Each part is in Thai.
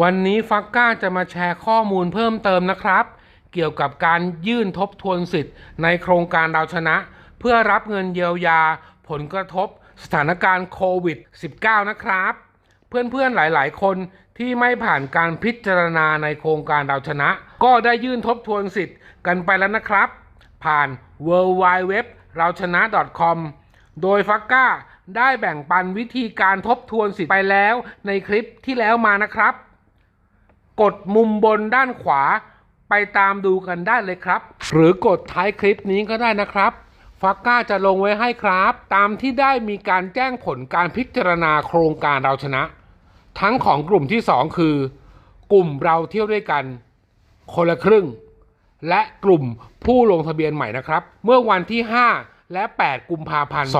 วันนี้ฟักก้าจะมาแชร์ข้อมูลเพิ่มเติมนะครับ เกี่ยวกับการยื่นทบทวนสิทธิ์ในโครงการเราชนะ เพื่อรับเงินเยียวยา ผลกระทบ สถานการณ์โควิด -19 นะครับ เพื่อนๆหลายๆ คนที่ไม่ผ่านการพิจารณาในโครงการเราชนะ ก็ได้ยื่นทบทวนสิทธิ์กันไปแล้วนะครับ ผ่าน w w w เราชนะ .com โดยฟักก้าได้แบ่งปันวิธีการทบทวนสิทธิ์ไปแล้วในคลิปที่แล้วมานะครับ กดมุมบนด้านขวาไปตามดูกันได้เลยครับ หรือกดท้ายคลิปนี้ก็ได้นะครับฟักก้าจะลงไว้ให้ครับ ตามที่ได้มีการแจ้งผลการพิจารณาโครงการเราชนะ ทั้งของกลุ่มที่ 2 คือ กลุ่มเราเที่ยวด้วยกัน คนละครึ่ง และกลุ่มผู้ลงทะเบียนใหม่นะครับ เมื่อวันที่ 5 และ 8 กุมภาพันธ์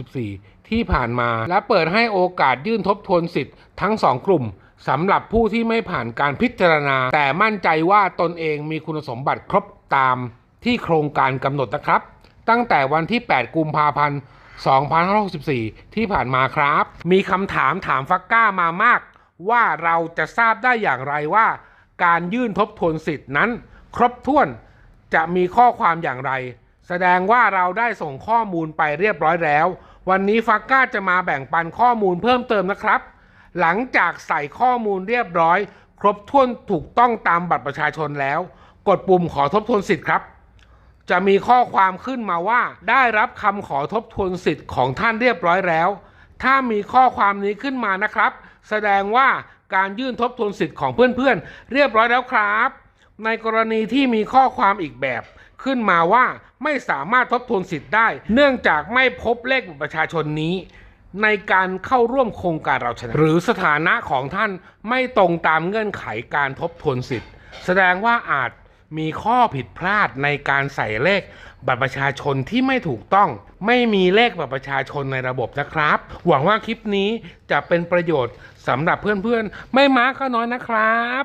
2564 ที่ผ่านมา และเปิดให้โอกาสยื่นทบทวนสิทธิ์ทั้ง 2 กลุ่มสำหรับผู้ที่ไม่ผ่านการพิจารณา แต่มั่นใจว่าตนเองมีคุณสมบัติครบตามที่โครงการกำหนดนะครับ ตั้งแต่วันที่ 8 กุมภาพันธ์ 2564 ที่ผ่านมาครับ มีคำถามถามฟักก้ามามาก ว่าเราจะทราบได้อย่างไรว่า การยื่นทบทวนสิทธิ์นั้น ครบถ้วนจะมีข้อความอย่างไร แสดงว่าเราได้ส่งข้อมูลไปเรียบร้อยแล้ว วันนี้ฟักก้าจะมาแบ่งปันข้อมูลเพิ่มเติมนะครับ หลังจากใส่ข้อมูลเรียบร้อย ครบถ้วนถูกต้องตามบัตรประชาชนแล้ว กดปุ่มขอทบทวนสิทธิ์ครับ จะมีข้อความขึ้นมาว่า ได้รับคำขอทบทวนสิทธิ์ของท่านเรียบร้อยแล้ว ถ้ามีข้อความนี้ขึ้นมานะครับ แสดงว่าการยื่นทบทวนสิทธิ์ของเพื่อนๆเรียบร้อยแล้วครับ ในกรณีที่มีข้อความอีกแบบขึ้นมาว่าไม่สามารถทบทวนสิทธิ์ได้ เนื่องจากไม่พบเลขบัตรประชาชนนี้ ในการเข้าร่วมโครงการเราชนะ หรือสถานะของท่านไม่ตรงตามเงื่อนไขการทบทวนสิทธิ์ แสดงว่าอาจมีข้อผิดพลาดในการใส่เลขบัตรประชาชนที่ไม่ถูกต้อง ไม่มีเลขบัตรประชาชนในระบบนะครับ หวังว่าคลิปนี้จะเป็นประโยชน์สำหรับเพื่อนๆ ไม่มากก็น้อยนะครับ